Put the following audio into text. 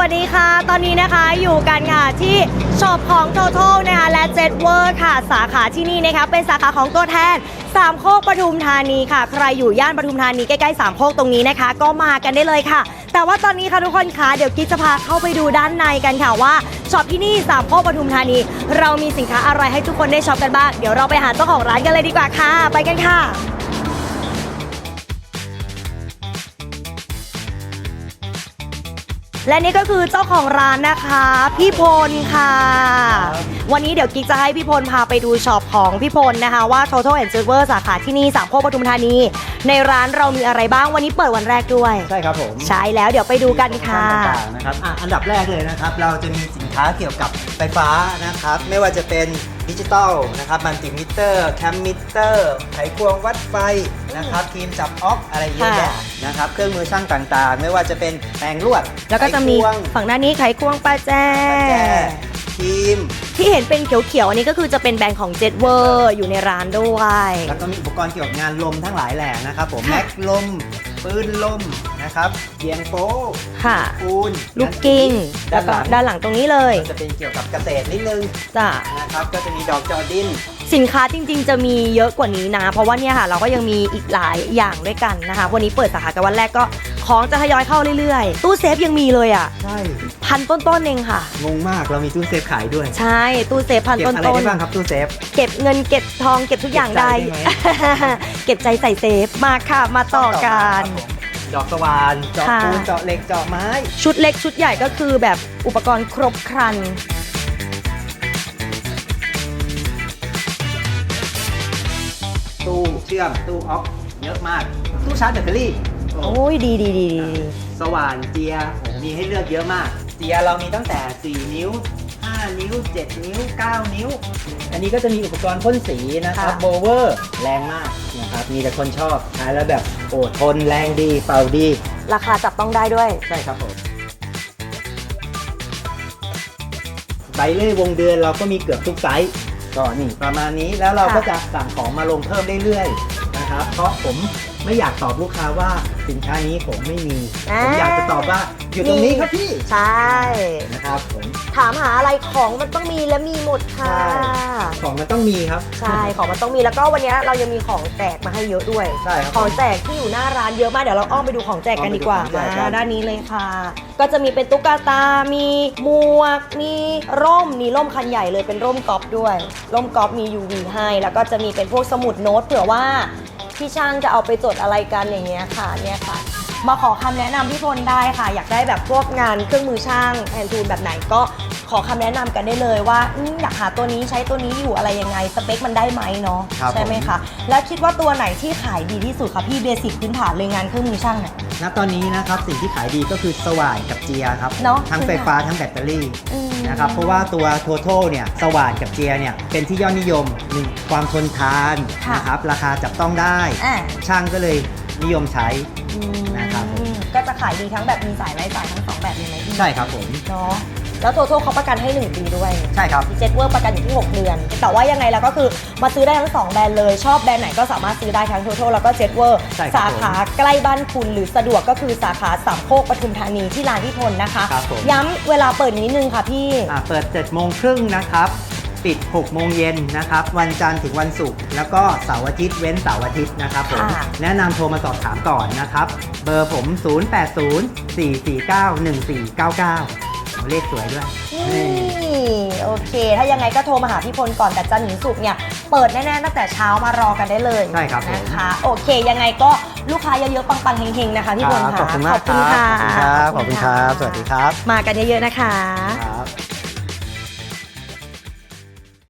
วัสดีค่ะ ตอนนี้นะคะอยู่กันค่ะที่ช็อปของ Total นะคะและ Jet w o r ค่ะ สาขาที่นี่นะคะเป็นสาขาของตัวแทนสามโคกปทุมธานีค่ะ ใครอยู่ย่านปทุมธานีใกล้ๆสามโคกตรงนี้นะคะ ก็มากันได้เลยค่ะ แต่ว่าตอนนี้ค่ะทุกคนคะเดี๋ยวกิ๊กจะพาเข้าไปดูด้านในกันค่ะว่าช็อปที่นี่สามโคกปทุมธานี เรามีสินค้าอะไรให้ทุกคนได้ช็อปกันบ้าง เดี๋ยวเราไปหาเจ้าของร้านกันเลยดีกว่าค่ะ ไปกันค่ะ และนี่ก็คือเจ้าของร้านนะคะ พี่พลค่ะ วันนี้เดี๋ยวกิ๊กจะให้พี่พลพาไปดูช็อปของพี่พลนะคะ ว่า Total and Silver สาขาที่นี่สามโคกปทุมธานี ในร้านเรามีอะไรบ้างวันนี้เปิดวันแรกด้วย ใช่ครับผมใช่แล้วเดี๋ยวไปดูกันค่ะ ต่างๆนะครับอะอันดับแรกเลยนะครับ เราจะมีสินค้าเกี่ยวกับไฟฟ้านะครับ ไม่ว่าจะเป็น ดิจิตอลนะครับมัลติมิเตอร์แคมมิเตอร์ไขควงวัดไฟนะครับทีมจับออกอะไรเยอะแยะค่ะนะครับเครื่องมือช่างต่างๆ ไม่ว่าจะเป็นแปรงลวดแล้วก็จะมีไขควงฝั่งด้านนี้ไขควงปลาแจ้ แจทีม ที่เห็นเป็นเขียวๆอันนี้ก็คือจะเป็นแบรนด์ของ Jet w o r อยู่ในร้านด้วย แล้วก็มีอุปกรณ์เกี่ยวกับงานลมทั้งหลายแหล่นะครับผมค่ะแม็กลมปืนลมนะครับเกียงโป๊ค่ะปูนลูกกิ้งด้าแล้วนหก็ลังด้านหลังตรงนี้เลยก็จะเป็นเกี่ยวกับเกษตรนิดนึงจ้ะนะครับก็จะมีดอกจอดิน สินค้าจริงๆ จะมีเยอะกว่านี้นะ เพราะว่าเนี่ยค่ะเราก็ยังมีอีกหลายอย่างด้วยกันนะคะ วันนี้เปิดสาขากันวันแรกก็ ของจะทยอยเข้าเรื่อยๆ ตู้เซฟยังมีเลยอะ ใช่ พันต้นๆเองค่ะ งงมากเรามีตู้เซฟขายด้วย ใช่ ตู้เซฟพันเก็บต้นอะไรๆได้บ้างครับตู้เซฟ เก็บเงินเก็บทองเก็บทุกอย่างได้ เก็บใจได้ไหม เก็บใจใส่เซฟมาค่ะ มาต่อกันดอกสว่านเจาะค่ะ ปูนเจาะเหล็กเจาะไม้ ชุดเล็กชุดใหญ่ก็คือแบบอุปกรณ์ครบครัน ตู้เชื่อมตู้ออกเยอะมาก ตู้ชาร์จแบตเตอรี่ โอ้โอ้ยดีดีดีดีสว่านเจียโอ้มีให้เลือกเยอะมาก เจียเรามีตั้งแต่ 4 นิ้ว 5 นิ้ว 7 นิ้ว 9 นิ้ว อันนี้ก็จะมีอุปกรณ์พ่นสีนะครับโบเวอร์แรงมากนะครับมีแต่คนชอบใช้แล้วแบบโอ้ทนแรงดีเป่าดี ราคาจับต้องได้ด้วย ใช่ครับผมใบเลื่อยวงเดือนเราก็มีเกือบทุกไซส์ก็นี่ประมาณนี้แล้วเราก็ค่ะจะสั่งของมาลงเพิ่มเรื่อยๆนะครับ เพราะผม ไม่อยากตอบลูกค้าว่าสินค้านี้ผมไม่มีผมอยากจะตอบว่าอยู่ตรงนี้ครับพี่ใช่ นะครับผม ถามหาอะไรของมันต้องมีและมีหมดค่ะ ใช่ ของมันต้องมีครับ ใช่ของมันต้องมีแล้วก็วันนี้เรายังมีของแจกมาให้เยอะด้วย ใช่ครับของแจกที่อยู่หน้าร้านเยอะมากเดี๋ยวเราอ้อมไปดูของแจกกันดีกว่าอ้อมไปดูของแจกกัมานด้านนี้เลยค่ะ ก็จะมีเป็นตุ๊กตา มีหมวก มีร่ม มีร่มคันใหญ่เลยเป็นร่มกอล์ฟด้วย ร่มกอล์ฟมี UV ให้ แล้วก็จะมีเป็นพวกสมุดโน้ตเผื่อว่า พี่ช่างจะเอาไปจดอะไรกันอย่างเงี้ยค่ะเนี่ยค่ะ มาขอคำแนะนำพี่พลได้ค่ะ อยากได้แบบพวกงานเครื่องมือช่างแอนทูลแบบไหนก็ ขอคำแนะนำกันได้เลยว่าอืมอยากหาตัวนี้ใช้ตัวนี้อยู่อะไรยังไง สเปคมันได้ไหมเนาะครับ ใช่ไหมผมคะแล้วคิดว่าตัวไหนที่ขายดีที่สุดคะพี่เบสิกพื้นฐานเลยงานเครื่องมือช่างเนี่ย ณตอนนี้นะครับสิ่งที่ขายดีก็คือสว่านกับเจียครับเนอะทั้งไฟฟ้าทั้งแบตเตอรี่อืม นะครับเพราะว่าตัว Total เนี่ยสว่านกับเจียเนี่ยเป็นที่ยอดนิยมหนึ่งความทนทานค่ะนะครับราคาจับต้องได้ อ่าช่างก็เลยนิยมใช้อืมนะครับผมก็จะขายดีทั้งแบบมีสายไร้สายทั้งสองแบบเลยไหมพี่ ใช่ครับผม เนาะ แล้วตัวโทเขาประกันให้ 1 ปีด้วยใช่ครับเจ็ตเวอร์ประกันอยู่ที่ 6 เดือน แต่ว่ายังไงแล้วก็คือมาซื้อได้ทั้ง 2 แบรนด์เลย ชอบแบรนด์ไหนก็สามารถซื้อได้ทั้ง Total แล้วก็ Jet w o r ใช่ครับสาขาใกล้บ้านคุณหรือสะดวกก็คือสาขาสามโคกปทุมธานีที่ร้านที่พลนะคะ ครับผม ย้ำเวลาเปิดนิดนึงค่ะพี่ อ่าเปิด7โมงครึ่งนะครับ ปิด6โมงเย็นนะครับ วันจันทร์ถึงวันศุกร์ แล้วก็เสาร์อาทิตย์เว้นเสาร์อาทิตย์นะครับผม ค่ะ แนะนำโทรมาสอบถามก่อนนะครับ เบอร์ผม 0804491499 เลขสวยด้วย นี่โอเค ถ้ายังไงก็โทรมาหาพี่พลก่อนแต่จันทร์ถึงศุกร์เนี่ยเปิดแน่ๆตั้งแต่เช้ามารอกันได้เลยใช่ครับผม นะคะ โอเค ยังไงก็ลูกค้าเยอะๆปังๆเฮงๆนะคะพี่พลครับค่ะขอบคุณมากขอบคุณค่ะครับ ขอบคุณครับ สวัสดีครับ มากันเยอะๆนะคะ ครับ